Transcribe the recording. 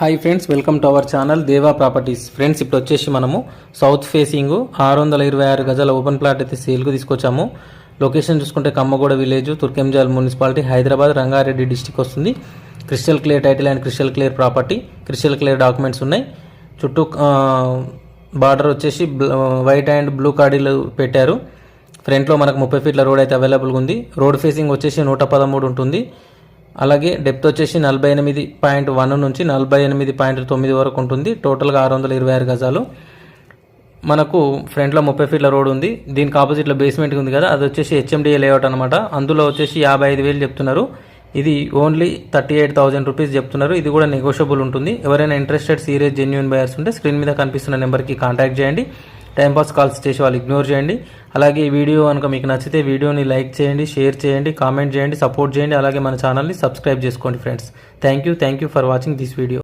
Hi friends welcome to our channel Deva properties friends ఇప్పుడు వచ్చేసి మనము సౌత్ ఫేసింగ్ ఆరు వందల ఇరవై ఆరు గజాల ఓపెన్ ప్లాట్ అయితే సేల్కు తీసుకొచ్చాము. లొకేషన్ చూసుకుంటే Kammaguda village Turkayamjal municipality Hyderabad Rangareddy district వస్తుంది. Crystal clear title and crystal clear property crystal clear documents ఉన్నాయి. చుట్టూ బార్డర్ వచ్చేసి వైట్ అండ్ బ్లూ కార్డీలు పెట్టారు. ఫ్రంట్లో మనకు ముప్పై ఫీట్ల రోడ్ అయితే అవైలబుల్గా ఉంది. రోడ్ ఫేసింగ్ వచ్చేసి నూట పదమూడు ఉంటుంది. అలాగే డెప్త్ వచ్చేసి నలభై ఎనిమిది పాయింట్ వన్ నుంచి నలభై ఎనిమిది పాయింట్ తొమ్మిది వరకు ఉంటుంది. టోటల్గా ఆరు వందల ఇరవై ఆరు గజాలు. మనకు ఫ్రంట్లో ముప్పై ఫీట్ల రోడ్ ఉంది. దీనికి ఆపోజిట్లో బేస్మెంట్ ఉంది కదా అది వచ్చేసి హెచ్ఎండిఏ లేఅవుట్ అనమాట అందులో వచ్చేసి యాభై ఐదు వేలు చెప్తున్నారు. ఇది only thirty eight thousand rupees చెప్తున్నారు. ఇది కూడా నెగోషియబుల్ ఉంటుంది. ఎవరైనా ఇంట్రెస్టెడ్ సీరియస్ జెన్యున్ బయర్స్ ఉంటే స్క్రీన్ మీద కనిపిస్తున్న నెంబర్కి కాంటాక్ట్ చేయండి. టైంపాస్ కాల్స్ చేసి వాళ్ళు ఇగ్నోర్ చేయండి. అలాగే ఈ వీడియో కనుక మీకు నచ్చితే వీడియోని లైక్ చేయండి షేర్ చేయండి కామెంట్ చేయండి సపోర్ట్ చేయండి. అలాగే మన ఛానల్ని సబ్స్క్రైబ్ చేసుకోండి friends thank you thank you for watching this video